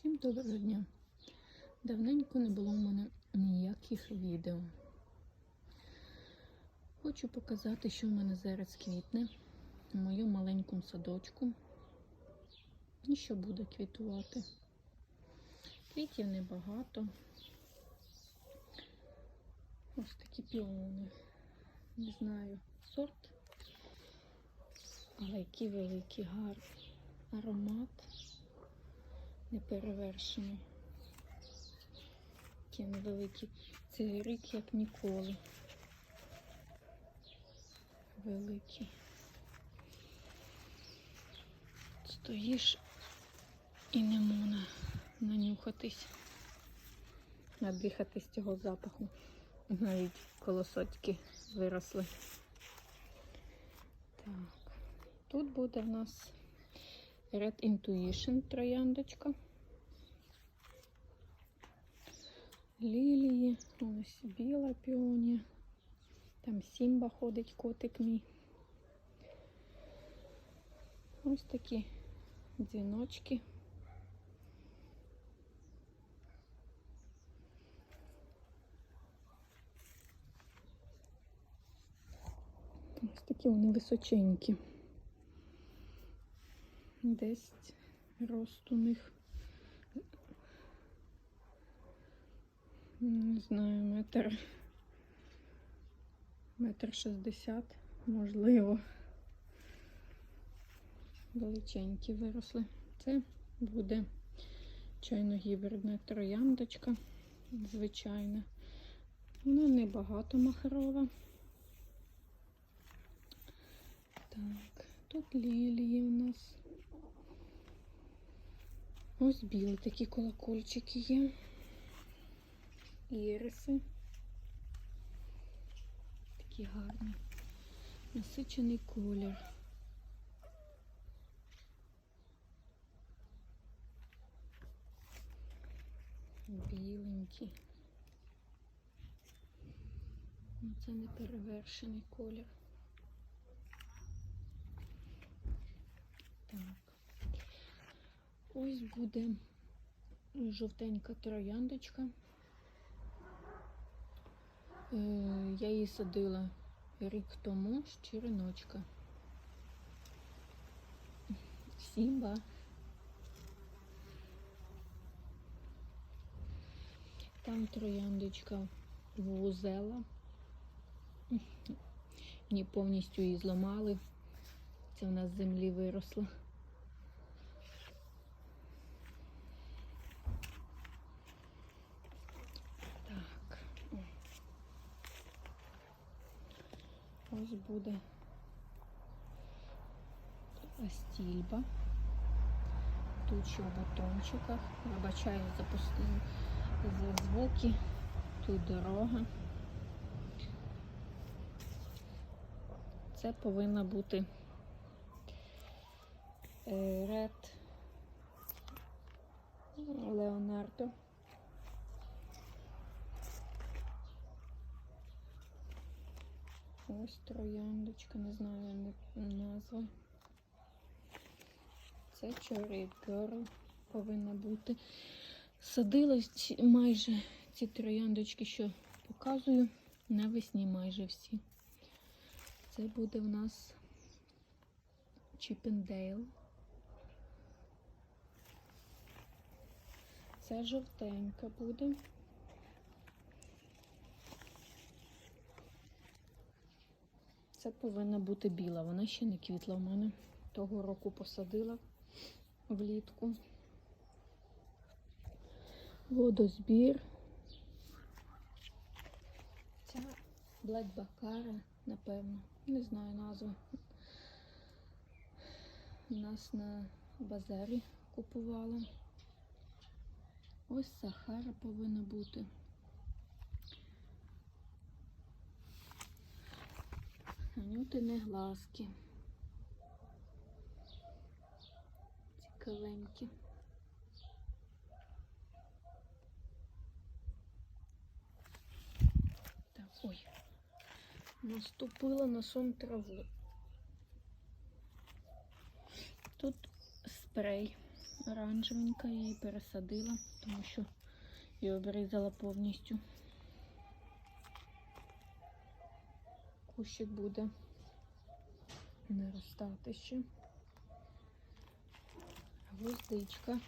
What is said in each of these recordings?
Всім доброго дня. Давненько не було в мене ніяких відео. Хочу показати, що в мене зараз квітне в моєму маленькому садочку. І що буде квітувати. Квітів небагато. Ось такі піони. Не знаю сорт, але які великі, гарні. Аромат неперевершений. Такі невеликі. Цей рік як ніколи. Великий. Стоїш і не можна нанюхатись, надихатись цього запаху. Навіть колосочки виросли. Так, тут буде в нас Red Intuition трояндочка. Лілії, ось біла піонія. Там Сімба ходить котик мій. Ось такі дзвіночки. Ось такі вони височенькі. Десь рост у них. Не знаю, метр. Метр шістдесят, можливо. Величенькі виросли. Це буде чайно-гібридна трояндочка. Звичайна. Вона небагато махрова. Так, тут лілії у нас. Ось білі такі колокольчики є. Іриси. Такі гарні. Насичений колір. Біленькі. Ну, Це не перевершений колір. Так. Ось буде жовтенька трояндочка. Е, Я її садила рік тому з череночка. Сімба. Там трояндочка вузела. Мені повністю її зламали. Це в нас з землі виросло. Так. о. Ось буде астільба. Тут ще в батончиках. Вибачаю за пустину за звуки. Тут дорога. Це повинна бути е, Ред Леонардо. Ось трояндочка, не знаю назви. Це Cherry Girl повинна бути. Садила ці- майже ці трояндочки, що показую, навесні майже всі. Це буде в нас Чіпендейл. Це жовтенька буде. Це повинна бути біла. Вона ще не квітла в мене. Того року посадила влітку. Водозбір. Ця Baccara, напевно. Не знаю назву. У нас на базарі купувала. Ось Сахара повинна бути. Анютини глазки. Цікавенькі. Так, ой. Наступила на сон траву. Тут спрей оранжевенька, я її пересадила, тому що її обрізала повністю. Кущик буде наростати ще. Гвоздичка.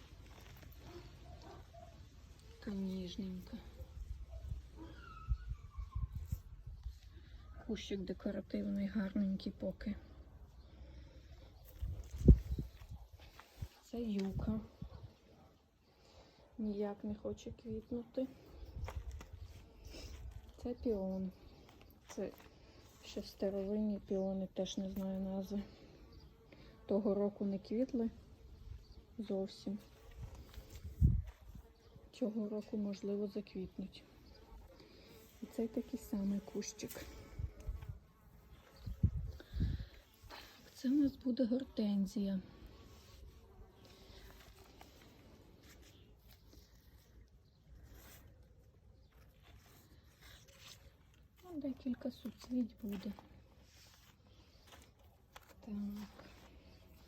Така ніжненька. Кущик декоративний, гарненький поки. Це юка. Ніяк не хоче квітнути. Це піон. Це ще старовинні піони, теж не знаю назви. Того року не квітли зовсім. Цього року, можливо, заквітнуть. І цей такий самий кущик. Так, це у нас буде гортензія. Декілька суцвіть буде. Так,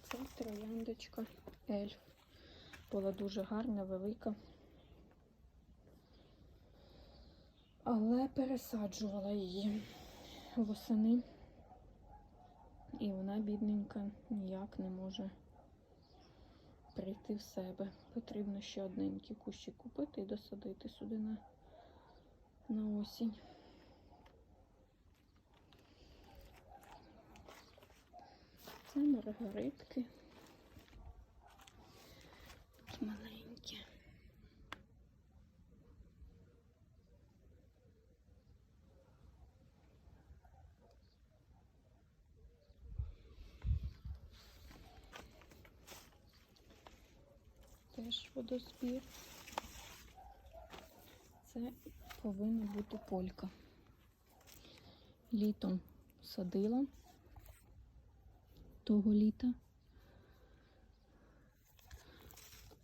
це трояндочка ельф. Була дуже гарна, велика. Але пересаджувала її восени. І вона, бідненька, ніяк не може прийти в себе. Потрібно ще одненький кущик купити і досадити сюди на, на осінь. Це маргаритки. Такі маленькі. Теж водозбір. Це повинна бути полька. Літом садила того літа.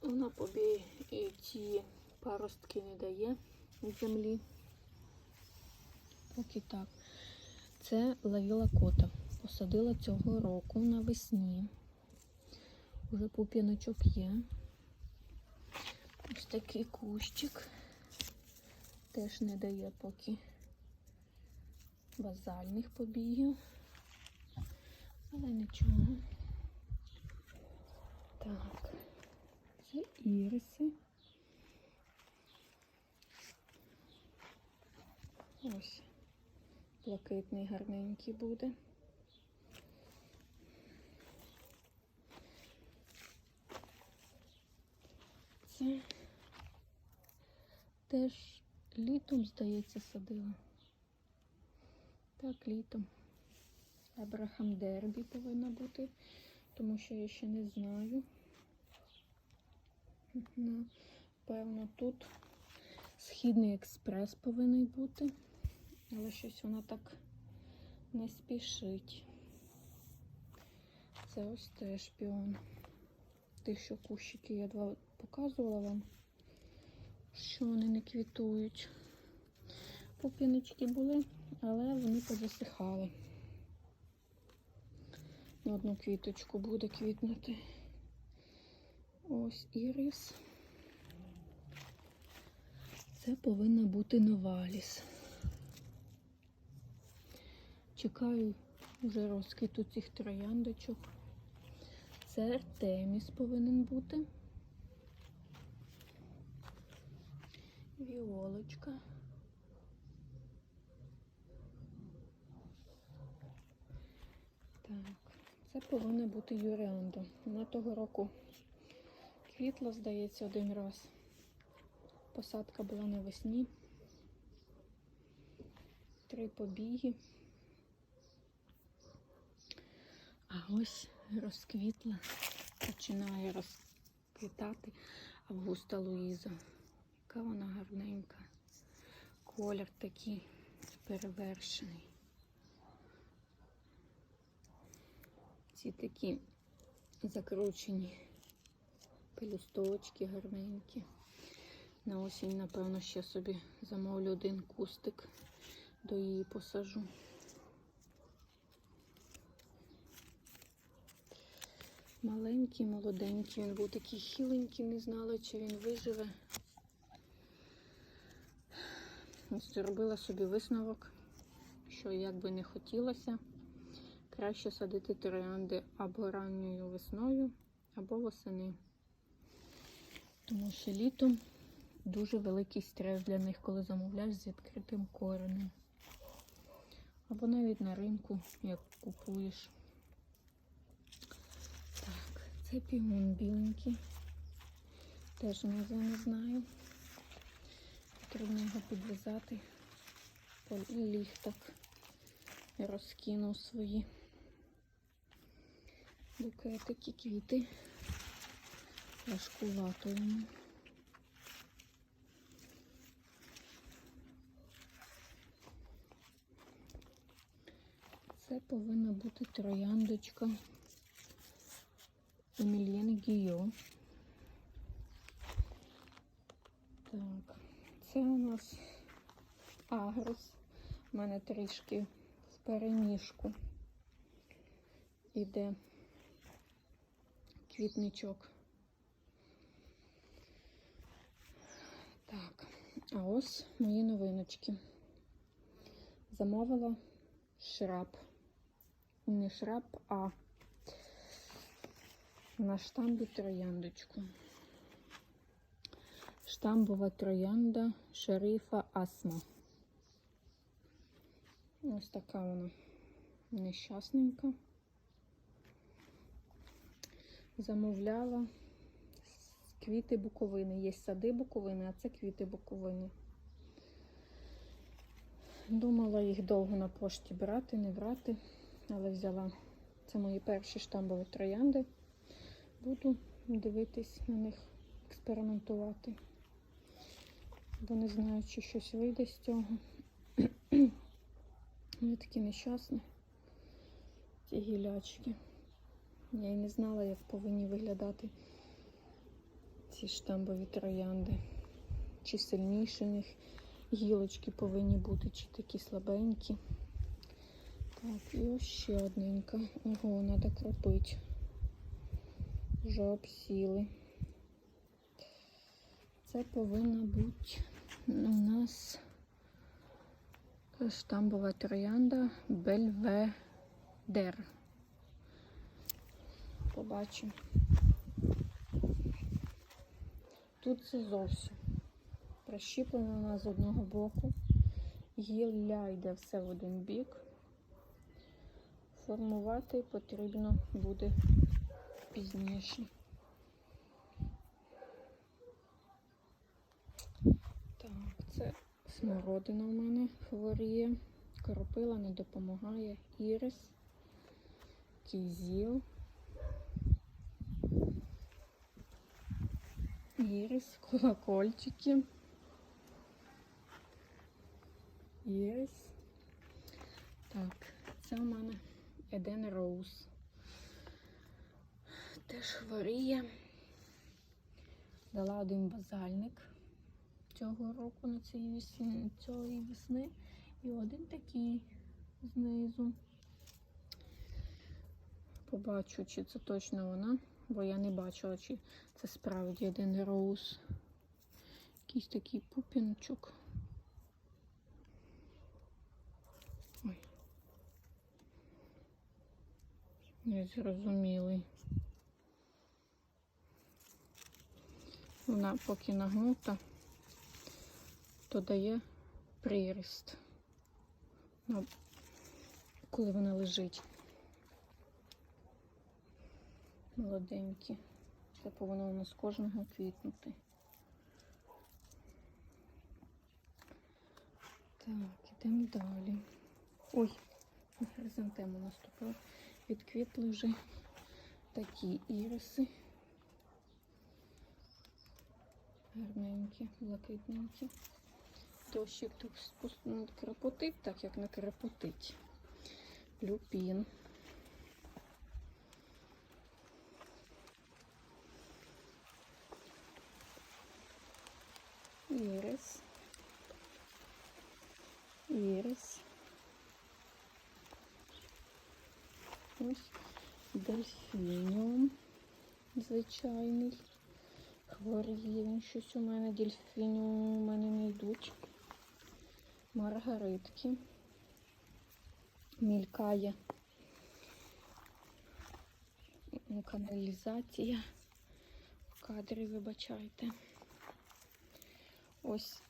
Вона побі і ті паростки не дає землі. Поки так. Це лавіла кота. Посадила цього року навесні. Уже пуп'яночок є. Ось такий кущик. Теж не дає поки базальних побігів. Але нічого. Так, це іриси. Ось блакитний гарненький буде. Це теж літом, здається, садила. Так, літом. Абрахам Дербі повинна бути, тому що я ще не знаю. Напевно, тут Східний експрес повинен бути, але щось вона так не спішить. Це ось теж піон. Тих, що кущики я два показувала вам, що вони не квітують. Пупіночки були, але вони позасихали. На одну квіточку буде квітнути. Ось ірис. Це повинна бути новаліс. Чекаю вже розквіту цих трояндочок. Це Артеміс повинен бути. Віолочка. Так, це повинна бути Юріанда. Вона того року квітла, здається, один раз. Посадка була навесні. Три побіги. А ось розквітла, починає розквітати Августа Луїза. Яка вона гарненька. Колір такий перевершений. Ці такі закручені пелюсточки гарненькі. На осінь, напевно, ще собі замовлю один кустик, до її посажу. Маленький, молоденький. Він був такий хиленький, не знала, чи він виживе. Ось Зробила собі висновок, що як би не хотілося, краще садити троянди або ранньою весною, або восени. Тому що літом дуже великий стрес для них, коли замовляєш з відкритим коренем. Або навіть на ринку, як купуєш. Так, це півон біленький. Теж назви не знаю. Потрібно його підв'язати. Ліг так розкинув свої букетики, квіти. Важкувато йому. Це повинна бути трояндочка Емільєн Гіо. Так, це у нас агрос. У мене трішки в переміжку іде квітничок. Так, а ось мої новиночки. Замовила шраб. Не шраб, а на штамбі трояндочку. Штамбова троянда шерифа Асма. Ось така вона нещасненька. Замовляла квіти буковини. Є сади буковини, а це квіти буковини. Думала їх довго на пошті брати, не брати, але взяла. Це мої перші штамбові троянди. Буду дивитись на них, експериментувати. Бо не знаю, чи щось вийде з цього. Я такі нещасні, ці гілячки. Я й не знала, як повинні виглядати ці штамбові троянди. Чи сильніші них гілочки повинні бути, чи такі слабенькі. Так, і ось ще одненька. Ого, треба кропити. Вже обсіли. Це повинна бути у нас штамбова троянда Бельведер. Побачимо. Тут це зовсім прищіплено вона з одного боку. Гілля йде все в один бік. Формувати потрібно буде пізніше. Так, це смородина у мене хворіє. Кропила не допомагає. Ірис, кізіл. Ірис, колокольчики. Ірис. Так, це у мене Еден Роуз. Теж хворіє. Дала один базальник цього року на цій весні, цієї весни. І один такий знизу. Побачу, чи це точно вона, бо я не бачила, чи це справді один роуз. Якийсь такий пупінчик. Ой. Незрозумілий. Вона поки нагнута, то дає приріст. Ну, коли вона лежить. Молоденькі. Це повинно у нас кожного квітнути. Так, ідемо далі. Ой, хризантему наступила. Відквітли вже такі іриси. Гарненькі, блакитненькі. Дощик тут спуск- крепотить, так як не крепотить. Люпін. Ірис. Ірис. Ось дельфініум. звичайний. Хворіє він щось у мене, дельфінів у мене не йдуть. Маргаритки. Мількає. Каналізація. В кадрі, вибачайте. Ось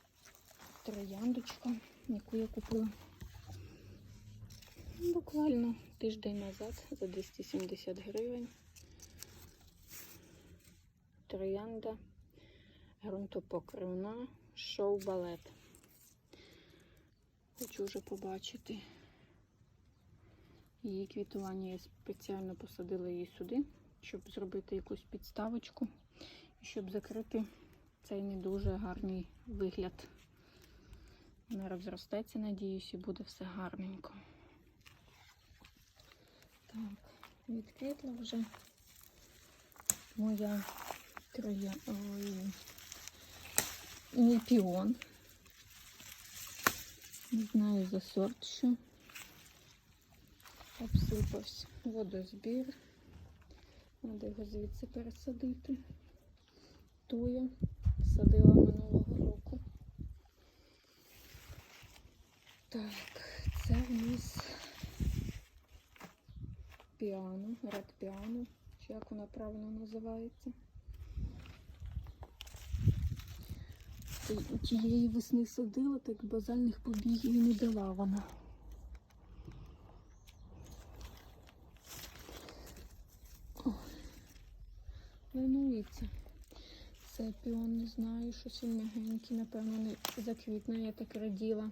трояндочка, яку я купила буквально тиждень назад за 270 гривень. Троянда ґрунтопокривна шоу-балет. Хочу вже побачити її квітування. Я спеціально посадила її сюди, щоб зробити якусь підставочку щоб закрити цей не дуже гарний вигляд. Вона розростеться, надіюсь, і буде все гарненько. Так, відквітла вже моя троя... Ой, мій піон. Не знаю за сорт що. Обсипався водозбір. Треба його звідси пересадити. Ту я садила минулого року. Так, це в нас піано, ред піано, чи як вона правильно називається. Ті- Тієї весни садила, так базальних побігів і не дала вона. Ой, Линується. Піон, не знаю, щось він мягенький, напевно, не заквітне, я так раділа,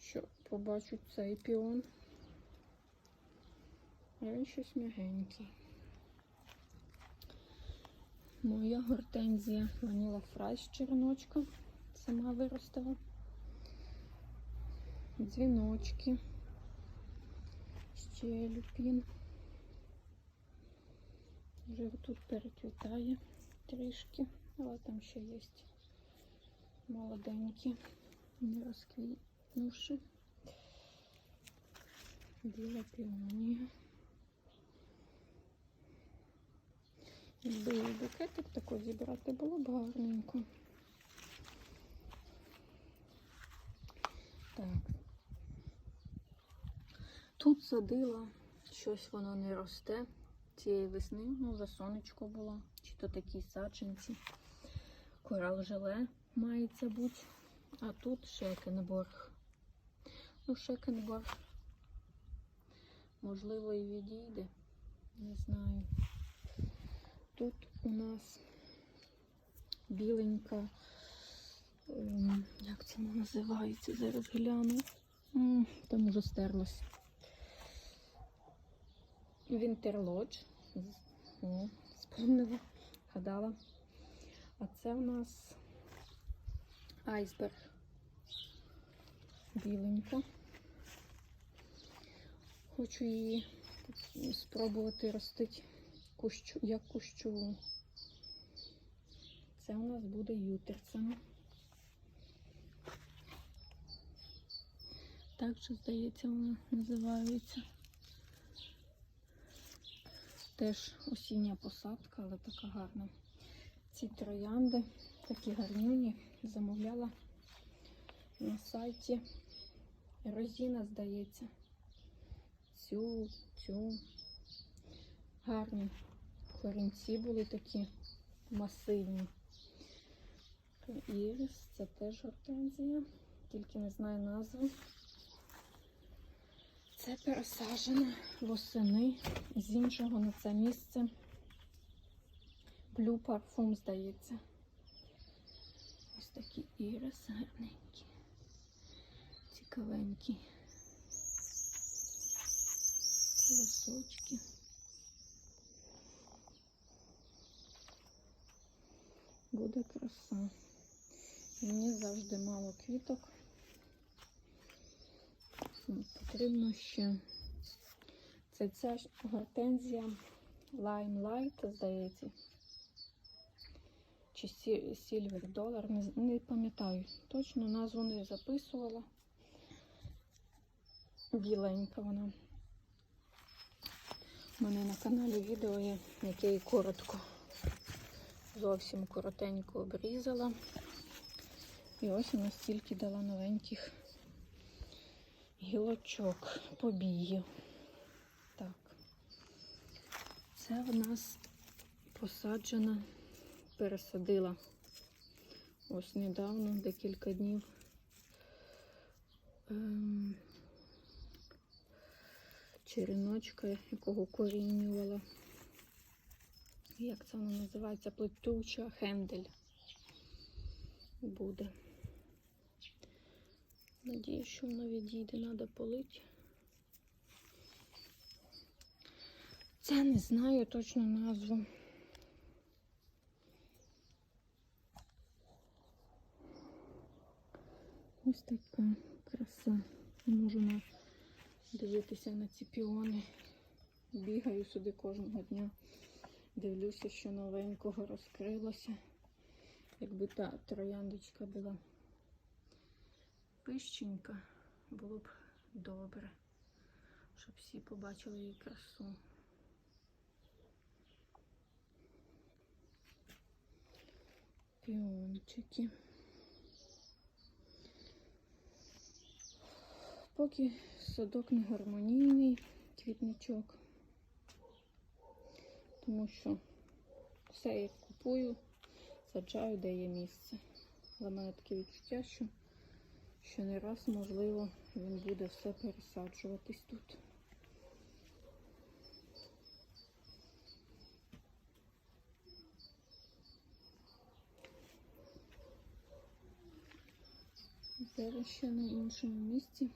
що побачу цей піон. А він щось м'ягенький. Моя гортензія ваніла фрай з череночка. Сама виростила. Дзвіночки. Ще люпін. Вже тут перецвітає трішки, але там ще є молоденькі, не розквітнувши. Біла піонія. Якби і букетик такий зібрати, було б гарненько. Так. Тут садила, щось воно не росте цієї весни, ну, за сонечко було, то такі саджанці. Корал желе мається бути. А тут шекенборг. Ну, шекенборг, можливо, і відійде. Не знаю. Тут у нас біленька, ем, як це називається, зараз гляну. Там уже стерлось. Вінтерлодж. Спомнила, гадала. А це у нас айсберг. Біленька. Хочу її спробувати ростити кущу, як кущову. Це у нас буде ютерцем. Так що, здається, вона називається. Теж осіння посадка, але така гарна. Ці троянди, такі гарнюні, замовляла на сайті. Розіна, здається. Цю, цю. Гарні корінці були такі масивні. Ірис, це теж гортензія, тільки не знаю назви. Це пересаджено восени з іншого на це місце. Blue Parfum, здається. Ось такі ірис гарненькі, цікавенькі. Колосочки. Буде краса. Мені завжди мало квіток. Потрібно ще. Це ця гортензія Limelight, здається. Чи Silver Dollar, не, не пам'ятаю. Точно назву не записувала. Біленька вона. У мене на каналі відео є, яке я коротко, зовсім коротенько обрізала. І ось вона стільки дала новеньких гілочок, побігів. Так. Це в нас посаджена, пересадила ось недавно, декілька днів. Ем, череночка, якого корінювала. Як це воно називається? Плетуча хендель буде. Надіюсь, що воно відійде, треба полити. Це не знаю точно назву. Ось така краса. Можу на дивитися на ці піони. Бігаю сюди кожного дня. Дивлюся, що новенького розкрилося. Якби та трояндочка була пищенька, було б добре, щоб всі побачили її красу. Піончики. Поки садок не гармонійний, квітничок, тому що все я купую, саджаю, де є місце. Але мене таке відчуття, що, що не раз, можливо, він буде все пересаджуватись тут. Зараз ще на іншому місці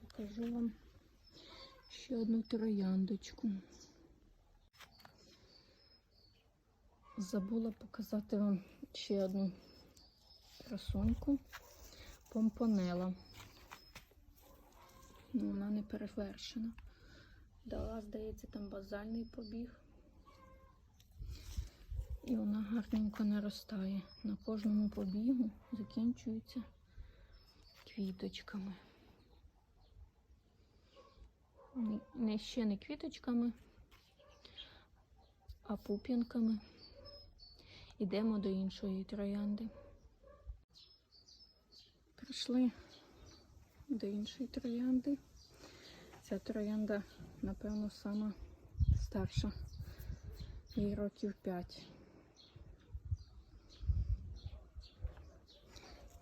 покажу вам ще одну трояндочку. Забула показати вам ще одну красуньку помпонела. Ну, вона не перевершена. Дала, здається, там базальний побіг. І вона гарненько наростає. На кожному побігу закінчується квіточками. Не- ще не квіточками, а пуп'янками. Йдемо до іншої троянди. Прийшли до іншої троянди. Ця троянда, напевно, сама старша. Їй років 5.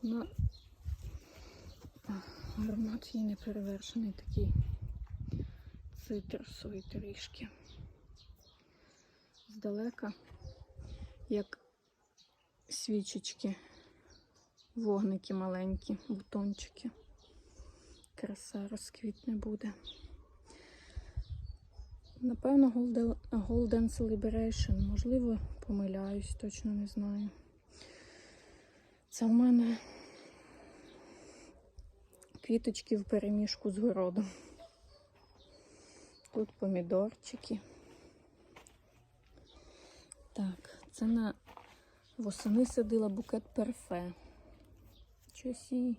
Ну, аромат її не перевершений такий цитрусовий трішки. Здалека, як свічечки, вогники маленькі, бутончики. Краса розквітне буде. Напевно, Golden, Celebration. Можливо, помиляюсь, точно не знаю. Це в мене квіточки в переміжку з городом. Тут помідорчики. Так, це на восени садила букет перфе. Щось їй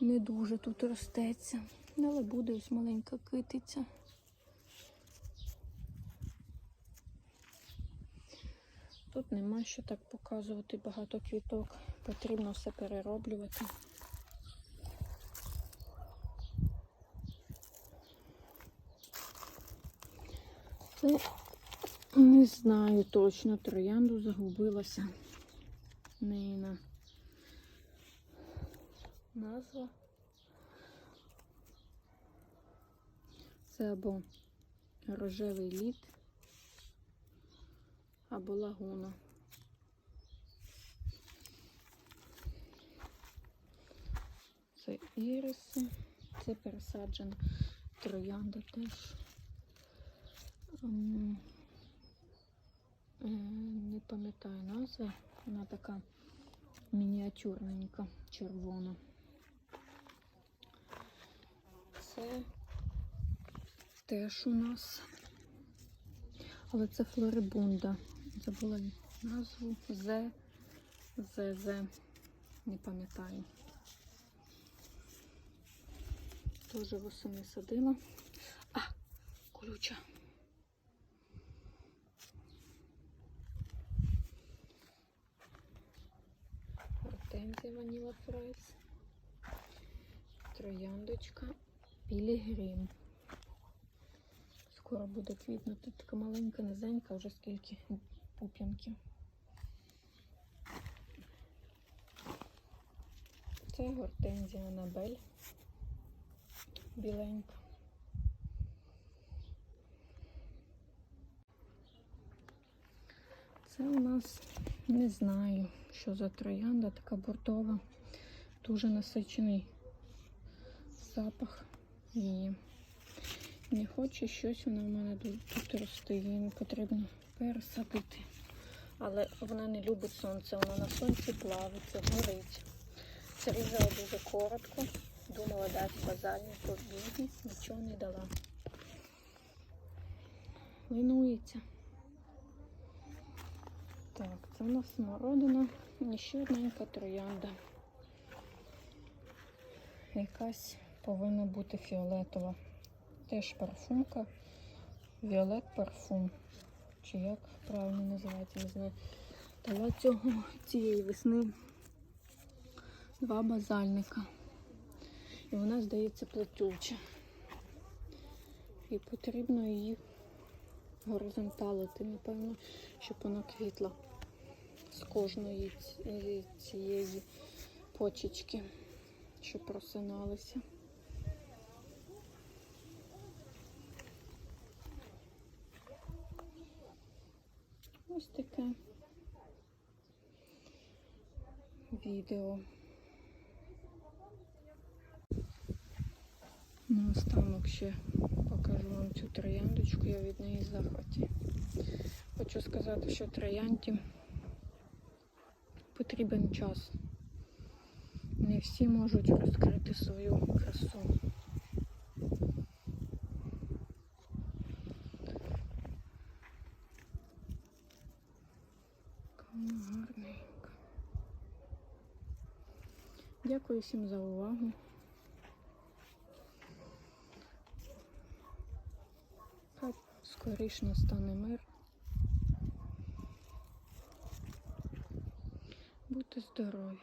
не дуже тут ростеться. Але буде ось маленька китиця. Тут нема що так показувати багато квіток. Потрібно все перероблювати. Це не знаю точно, троянду загубилася. Нейна назва. Це або рожевий лід, або лагуна. Це іриси, це пересаджена троянда теж. Ем, е, Не пам'ятаю назви, вона така мініатюрненька, червона. Це теж у нас. Але це флорибунда. Забула назву З, З, З. Не пам'ятаю. Теж восени садила. А, колюча. Гортензія Ваніла Фрайс. Трояндочка Пілігрім. Скоро буде квітнути. Така маленька, низенька, вже скільки пуп'янків. Це гортензія Анабель. Біленька. Це у нас не знаю, що за троянда, така бордова. Дуже насичений запах її. Не хоче щось вона в мене тут, тут рости. Її потрібно пересадити. Але вона не любить сонце, вона на сонці плавиться, горить. Зрізала дуже коротко. Думала дати базальні побіги, нічого не дала. Линується. Так, це у нас смородина і ще одненька троянда. Якась повинна бути фіолетова. Теж парфумка. Віолет парфум. Чи як правильно називається, не знаю. Дала цього цієї весни два базальника. І вона, здається, плетюча. І потрібно її горизонталити, напевно, щоб вона квітла з кожної цієї почечки, щоб просиналися. Ось таке відео. Наостанок ще покажу вам цю трояндочку, я від неї захваті. Хочу сказати, що троянді потрібен час. Не всі можуть розкрити свою красу. Яка вона гарненька. Всім за увагу. Хай скоріш настане мир. Будьте здорові.